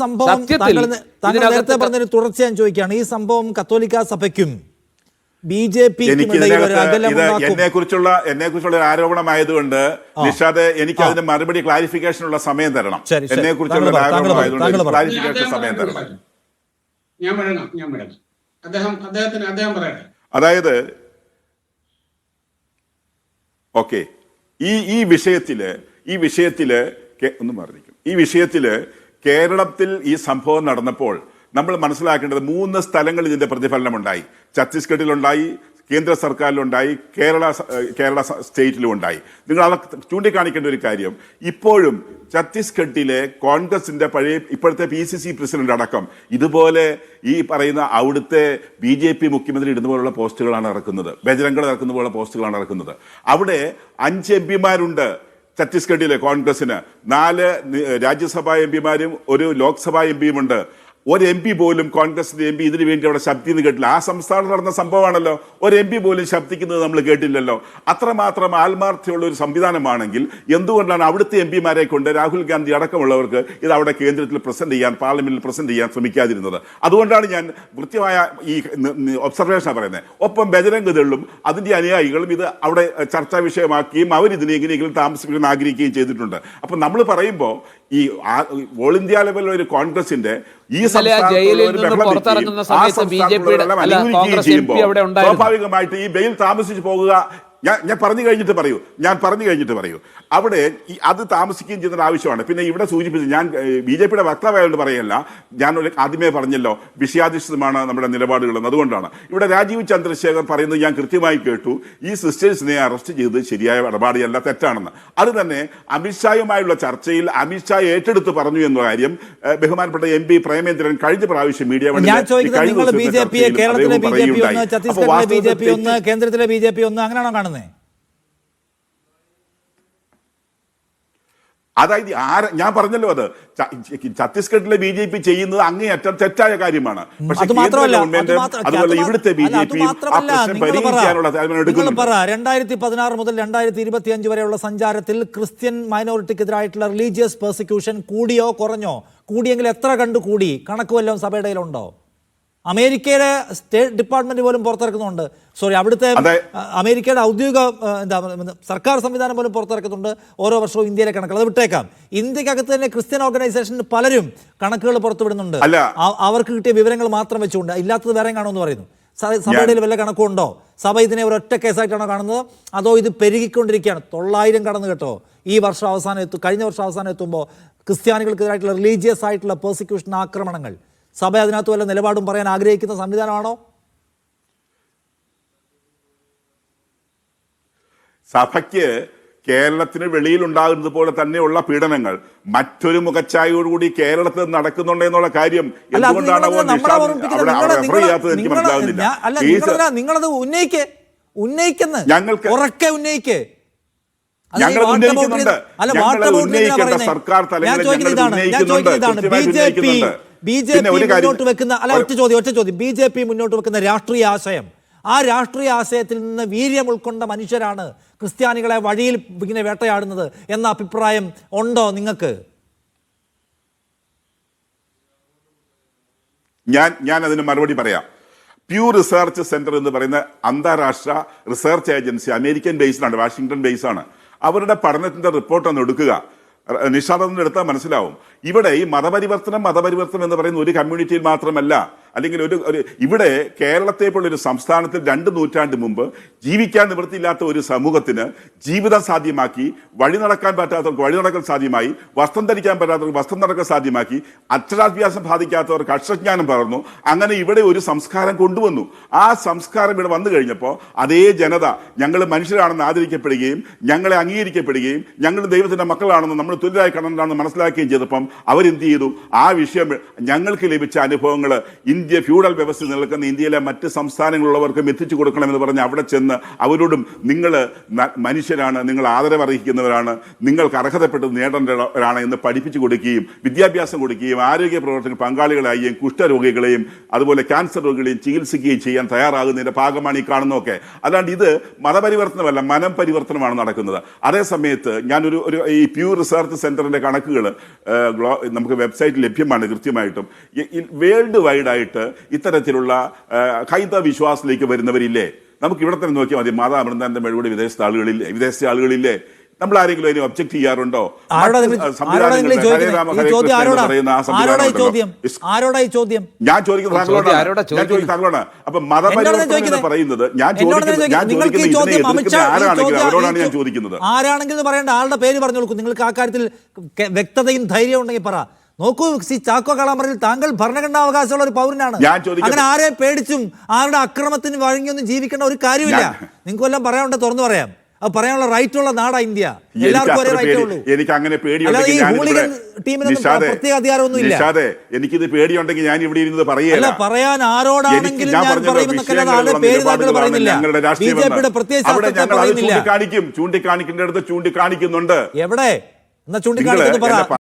സംഭവം സത്യത്തിൽ താങ്കൾ താങ്കൾ നേരത്തെ പറഞ്ഞതിന് തുടർച്ച ഞാൻ ചോദിക്കുകയാണ്. ഈ സംഭവം കത്തോലിക്ക സഭയ്ക്കും ബി ജെ പി എന്നെ കുറിച്ചുള്ള എന്നെ കുറിച്ചുള്ള ഒരു ആരോപണമായതുകൊണ്ട് നിഷാദ് എനിക്ക് അതിന് മറുപടി ക്ലാരിഫിക്കേഷൻ ഉള്ള സമയം തരണം. എന്നെ കുറിച്ചുള്ള ആരോപണമായതുകൊണ്ട് ക്ലാരിഫിക്കേഷൻ സമയം തരണം. ഞാൻ പറയണം ഞാൻ പറയണം അദ്ദേഹം അദ്ദേഹത്തിന് അദ്ദേഹം പറയട്ടെ. അതായത് ഓക്കെ. ഈ ഈ വിഷയത്തിൽ ഈ വിഷയത്തിൽ ഒന്ന് പറഞ്ഞിരിക്കും ഈ വിഷയത്തിൽ കേരളത്തിൽ ഈ സംഭവം നടന്നപ്പോൾ നമ്മൾ മനസ്സിലാക്കേണ്ടത് മൂന്ന് സ്ഥലങ്ങളിൽ ഇതിന്റെ പ്രതിഫലനം ഉണ്ടായി ഛത്തീസ്ഗഡിലുണ്ടായി കേന്ദ്ര സർക്കാരിലുണ്ടായി കേരള കേരള സ്റ്റേറ്റിലും ഉണ്ടായി നിങ്ങൾ അത് ചൂണ്ടിക്കാണിക്കേണ്ട ഒരു കാര്യം. ഇപ്പോഴും ഛത്തീസ്ഗഡിലെ കോൺഗ്രസിന്റെ പഴയ ഇപ്പോഴത്തെ പി സി സി പ്രസിഡന്റ് അടക്കം ഇതുപോലെ ഈ പറയുന്ന അവിടുത്തെ ബി ജെ പി മുഖ്യമന്ത്രി ഇടുന്ന പോലുള്ള പോസ്റ്റുകളാണ് ഇറക്കുന്നത്. ബജരംഗൾ ഇറക്കുന്ന പോലുള്ള പോസ്റ്റുകളാണ് ഇറക്കുന്നത്. അവിടെ അഞ്ച് എം പിമാരുണ്ട്. ഛത്തീസ്ഗഡിലെ കോൺഗ്രസിന് നാല് രാജ്യസഭാ എം പിമാരും ഒരു ലോക്സഭാ എം പിയും ഉണ്ട്. ഒരു എം പി പോലും കോൺഗ്രസിന്റെ എം പി ഇതിനു വേണ്ടി അവിടെ ശബ്ദിന്ന് കേട്ടില്ല. ആ സംസ്ഥാനം നടന്ന സംഭവമാണല്ലോ. ഒരു എം പി പോലും ശബ്ദിക്കുന്നത് നമ്മൾ കേട്ടില്ലല്ലോ. അത്രമാത്രം ആത്മാർത്ഥ്യമുള്ള ഒരു സംവിധാനമാണെങ്കിൽ എന്തുകൊണ്ടാണ് അവിടുത്തെ എം പിമാരെ കൊണ്ട് രാഹുൽ ഗാന്ധി അടക്കമുള്ളവർക്ക് ഇത് അവിടെ കേന്ദ്രത്തിൽ പ്രസന്റ് ചെയ്യാൻ പാർലമെന്റിൽ പ്രസന്റ് ചെയ്യാൻ ശ്രമിക്കാതിരുന്നത്? അതുകൊണ്ടാണ് ഞാൻ കൃത്യമായ ഈ ഒബ്സർവേഷൻ പറയുന്നത്. ഒപ്പം ബജരംഗ് ദളും അതിന്റെ അനുയായികളും ഇത് അവിടെ ചർച്ചാ വിഷയമാക്കുകയും അവർ ഇതിനെ എങ്ങനെയെങ്കിലും താമസിപ്പിക്കാൻ ആഗ്രഹിക്കുകയും ചെയ്തിട്ടുണ്ട്. അപ്പൊ നമ്മൾ പറയുമ്പോൾ ഈ ഓൾ ഇന്ത്യ ലെവലിൽ ഒരു കോൺഗ്രസിന്റെ ഈ പുറത്തിറങ്ങുന്ന സമയത്ത് ബി ജെ പിയുടെ കോൺഗ്രസ് അവിടെ സ്വാഭാവികമായിട്ട് ഈ ബെയിൽ താമസിച്ചു പോകുക ഞാൻ ഞാൻ പറഞ്ഞു കഴിഞ്ഞിട്ട് പറയൂ. ഞാൻ പറഞ്ഞു കഴിഞ്ഞിട്ട് പറയൂ. അവിടെ ഈ അത് താമസിക്കുകയും ചെയ്യുന്ന ആവശ്യമാണ്. പിന്നെ ഇവിടെ സൂചിപ്പിച്ചു ഞാൻ ബി ജെ പിയുടെ വക്താവായതുകൊണ്ട് പറയല്ല. ഞാൻ ആദ്യമേ പറഞ്ഞല്ലോ വിഷയാധിഷ്ഠിതമാണ് നമ്മുടെ നിലപാടുകളെന്ന് അതുകൊണ്ടാണ്. ഇവിടെ രാജീവ് ചന്ദ്രശേഖർ പറയുന്നത് ഞാൻ കൃത്യമായി കേട്ടു. ഈ സിസ്റ്റേഴ്സിനെ അറസ്റ്റ് ചെയ്ത് ശരിയായ ഇടപാടിയല്ല തെറ്റാണെന്ന്. അത് തന്നെ അമിത്ഷായുമായുള്ള ചർച്ചയിൽ അമിത്ഷാ ഏറ്റെടുത്ത് പറഞ്ഞു എന്ന കാര്യം ബഹുമാനപ്പെട്ട എം പി പ്രേമേന്ദ്രൻ കഴിഞ്ഞ പ്രാവശ്യം മീഡിയ കേരളത്തിലെ ബി ജെ പി ഒന്ന് കേന്ദ്രത്തിലെ ബി ജെ പി ഒന്ന് അങ്ങനെയാണോ കാണുന്നത്? അതായത് ആര ഞാൻ പറഞ്ഞല്ലോ അത്. ഛത്തീസ്ഗഡിലെ ബി ജെ പി ചെയ്യുന്നത് അങ്ങേയറ്റം തെറ്റായ കാര്യമാണ്. പക്ഷേ കേന്ദ്ര ഗവൺമെന്റ് അതുപോലെ ഇവിടുത്തെ ബി ജെ പി. പരിഹരിക്കാനുള്ള തീരുമാനം രണ്ടായിരത്തി പതിനാറ് മുതൽ രണ്ടായിരത്തി ഇരുപത്തി അഞ്ച് വരെയുള്ള സഞ്ചാരത്തിൽ ക്രിസ്ത്യൻ മൈനോറിറ്റിക്കെതിരായിട്ടുള്ള റിലീജിയസ് പെർസിക്യൂഷൻ കൂടിയോ കുറഞ്ഞോ? കൂടിയെങ്കിൽ എത്ര കണ്ടു കൂടി? കണക്ക് വല്ലതും സഭയുടെ കയ്യിലുണ്ടോ? അമേരിക്കയുടെ സ്റ്റേറ്റ് ഡിപ്പാർട്ട്മെന്റ് പോലും പുറത്തിറക്കുന്നുണ്ട്. സോറി അവിടുത്തെ. അമേരിക്കയുടെ ഔദ്യോഗിക എന്താ സർക്കാർ സംവിധാനം പോലും പുറത്തിറക്കുന്നുണ്ട്. ഓരോ വർഷവും ഇന്ത്യയിലെ കണക്കുകൾ. അത് വിട്ടേക്കാം. ഇന്ത്യക്കകത്ത് തന്നെ ക്രിസ്ത്യൻ ഓർഗനൈസേഷൻ പലരും കണക്കുകൾ പുറത്തുവിടുന്നുണ്ട്. അവർക്ക് കിട്ടിയ വിവരങ്ങൾ മാത്രം വെച്ചുകൊണ്ട് ഇല്ലാത്തത് വേറെ കാണുമെന്ന് പറയുന്നു. സഭയുടെ വല്ല കണക്കുണ്ടോ സഭ ഇതിനെ ഒരൊറ്റ കേസായിട്ടാണോ കാണുന്നത്? അതോ ഇത് പെരുകിക്കൊണ്ടിരിക്കുകയാണ്? തൊള്ളായിരം കടന്നു കേട്ടോ. ഈ വർഷം അവസാനം എത്തും കഴിഞ്ഞ വർഷം അവസാനം എത്തുമ്പോൾ ക്രിസ്ത്യാനികൾക്കെതിരായിട്ടുള്ള റിലീജിയസ് ആയിട്ടുള്ള പെർസിക്യൂഷൻ ആക്രമണങ്ങൾ. സഭ അതിനകത്ത് വല്ല നിലപാടും പറയാൻ ആഗ്രഹിക്കുന്ന സംവിധാനമാണോ സഭയ്ക്ക് കേരളത്തിന് വെളിയിൽ ഉണ്ടാകുന്നത് പോലെ തന്നെയുള്ള പീഡനങ്ങൾ മറ്റൊരു മുഖച്ഛായയോടുകൂടി കേരളത്തിൽ നടക്കുന്നുണ്ട് എന്നുള്ള കാര്യം എന്തുകൊണ്ടാണ് എനിക്ക് നിങ്ങളത് ഉന്നയിക്ക് ഉന്നയിക്കുന്ന ഞങ്ങൾക്ക് ഉറക്കെ ഉന്നയിക്ക് ഞങ്ങൾ ഉന്നയിക്കുന്നുണ്ട്. ഞങ്ങൾ ഉന്നയിക്കേണ്ട? സർക്കാർ തലങ്ങളിൽ ഞാൻ ചോദിക്കുന്നത് ഞങ്ങൾ ഞാൻ ഉന്നയിക്കുന്നുണ്ട്. ചോദിക്കുന്നത് ബി ജെ പി ഉന്നയിക്കുന്നുണ്ട്. ബി ജെ പി മുന്നോട്ട് വെക്കുന്ന അല്ല ഒറ്റ ചോദ്യം ഒറ്റ ചോദ്യം. ബി ജെ പി മുന്നോട്ട് വെക്കുന്ന രാഷ്ട്രീയ ആശയം. ആ രാഷ്ട്രീയ ആശയത്തിൽ നിന്ന് വീര്യം ഉൾക്കൊണ്ട മനുഷ്യരാണ് ക്രിസ്ത്യാനികളെ വഴിയിൽ ഇങ്ങനെ വേട്ടയാടുന്നത് എന്ന അഭിപ്രായം ഉണ്ടോ നിങ്ങൾക്ക്? ഞാൻ ഞാൻ അതിന് മറുപടി പറയാം. പ്യൂ റിസർച്ച് സെന്റർ എന്ന് പറയുന്ന അന്താരാഷ്ട്ര റിസർച്ച് ഏജൻസി അമേരിക്കൻ ബേസ്ഡാണ് വാഷിങ്ടൺ ബേസ് ആണ്. അവരുടെ പഠനത്തിന്റെ റിപ്പോർട്ട് ഒന്ന് എടുക്കുക. നിഷാദൊന്നും എടുത്താൽ മനസ്സിലാവും. ഇവിടെ ഈ മതപരിവർത്തനം മതപരിവർത്തനം എന്ന് പറയുന്ന ഒരു കമ്മ്യൂണിറ്റിയിൽ മാത്രമല്ല അല്ലെങ്കിൽ ഒരു ഒരു ഇവിടെ കേരളത്തെ ഒരു സംസ്ഥാനത്തിൽ രണ്ട് നൂറ്റാണ്ട് മുമ്പ് ജീവിക്കാൻ നിവൃത്തിയില്ലാത്ത ഒരു സമൂഹത്തിന് ജീവിതം സാധ്യമാക്കി വഴി നടക്കാൻ പറ്റാത്തവർക്ക് വഴി നടക്കാൻ സാധ്യമായി വസ്ത്രം ധരിക്കാൻ പറ്റാത്തവർക്ക് വസ്ത്രം നടക്കാൻ സാധ്യമാക്കി അക്ഷരാഭ്യാസം ബാധിക്കാത്തവർക്ക് അക്ഷരജ്ഞാനം പകർന്നു അങ്ങനെ ഇവിടെ ഒരു സംസ്കാരം കൊണ്ടുവന്നു. ആ സംസ്കാരം ഇവിടെ വന്നു കഴിഞ്ഞപ്പോൾ അതേ ജനത ഞങ്ങൾ മനുഷ്യരാണെന്ന് ആദരിക്കപ്പെടുകയും ഞങ്ങളെ അംഗീകരിക്കപ്പെടുകയും ഞങ്ങൾ ദൈവത്തിന്റെ മക്കളാണെന്ന് നമ്മൾ തുല്യരായി കണ്ണനാണെന്ന് മനസ്സിലാക്കുകയും ചെയ്തപ്പം അവരെന്ത് ചെയ്തു? ആ വിഷയം ഞങ്ങൾക്ക് ലഭിച്ച അനുഭവങ്ങൾ ഇന്ത്യ ഫ്യൂഡൽ വ്യവസ്ഥ നിൽക്കുന്ന ഇന്ത്യയിലെ മറ്റ് സംസ്ഥാനങ്ങളുള്ളവർക്കും എത്തിച്ചു കൊടുക്കണമെന്ന് പറഞ്ഞ് അവിടെ ചെന്ന് അവരോടും നിങ്ങൾ മനുഷ്യരാണ് നിങ്ങൾ ആദരവർഹിക്കുന്നവരാണ് നിങ്ങൾക്ക് അർഹതപ്പെട്ടത് നേടേണ്ടവരാണ് എന്ന് പഠിപ്പിച്ചു കൊടുക്കുകയും വിദ്യാഭ്യാസം കൊടുക്കുകയും ആരോഗ്യ പ്രവർത്തന പങ്കാളികളായും കുഷ്ഠരോഗികളെയും അതുപോലെ ക്യാൻസർ രോഗികളെയും ചികിത്സിക്കുകയും ചെയ്യാൻ തയ്യാറാകുന്നതിന്റെ ഭാഗമാണ് ഈ കാണുന്നതൊക്കെ. അല്ലാണ്ട് ഇത് മതപരിവർത്തനമല്ല മനം പരിവർത്തനമാണ് നടക്കുന്നത്. അതേ സമയത്ത് ഞാനൊരു ഒരു ഈ പ്യൂർ റിസർച്ച് സെന്ററിന്റെ കണക്കുകൾ നമുക്ക് വെബ്സൈറ്റ് ലഭ്യമാണ് കൃത്യമായിട്ടും. വേൾഡ് വൈഡ് ആയിട്ട് ഇത്തരത്തിലുള്ള ഹൈന്ദവ വിശ്വാസത്തിലേക്ക് വരുന്നവരില്ലേ? നമുക്ക് ഇവിടെ തന്നെ നോക്കിയാൽ മതി. മാതാ അമൃതാനന്ദ മെഴുകുടി വിദേശത്തെ ആളുകളില്ലേ വിദേശത്തെ ആളുകളില്ലേ നമ്മൾ ആരെങ്കിലും അതിനെ ഒബ്ജക്ട് ചെയ്യാറുണ്ടോ? ഞാൻ ചോദിക്കുന്നത് താങ്കളോടാണ്. അപ്പൊ മതപരിവർത്തനം പറയുന്നത് ഞാൻ ചോദിക്കുന്നത് ഞാൻ ചോദിക്കുന്നത്. അവരോടാണ് ഞാൻ ചോദിക്കുന്നത്? ആരാണെങ്കിലും പറയേണ്ട ആളുടെ പേര് പറഞ്ഞു കൊടുക്കും നിങ്ങൾക്ക് ആ കാര്യത്തിൽ വ്യക്തതയും ധൈര്യം ഉണ്ടെങ്കിൽ പറ. നോക്കൂ സി ചാക്കോ കളാമറിൽ താങ്കൾ ഭരണഘടനാവകാശമുള്ള ഒരു പൗരനാണ്. അങ്ങനെ ആരെ പേടിച്ചും ആരുടെ അക്രമത്തിന് വഴങ്ങിയൊന്നും ജീവിക്കേണ്ട ഒരു കാര്യമില്ല. നിങ്ങൾക്കെല്ലാം പറയാനുണ്ട് തുറന്നു പറയാം. അത് പറയാനുള്ള റൈറ്റ് ഉള്ള നാടാ ഇന്ത്യ. എനിക്ക് അങ്ങനെ പേടിയുണ്ടെങ്കിൽ എനിക്കിത് പേടിയുണ്ടെങ്കിൽ ഞാൻ ഇവിടെ ഇരുന്ന് പറയല്ല പറയാൻ ആരോടാണെങ്കിലും ഞാൻ ഞങ്ങളുടെ രാഷ്ട്രീയം അവിടെ ഞങ്ങൾ അത് ചൂണ്ടിക്കാണിക്കും. ചൂണ്ടിക്കാണിക്കേണ്ടടുത്ത് ചൂണ്ടിക്കാണിക്കുന്നുണ്ട്. എവിടെ? എന്നാ ചൂണ്ടിക്കാണിക്കുന്നു പറ.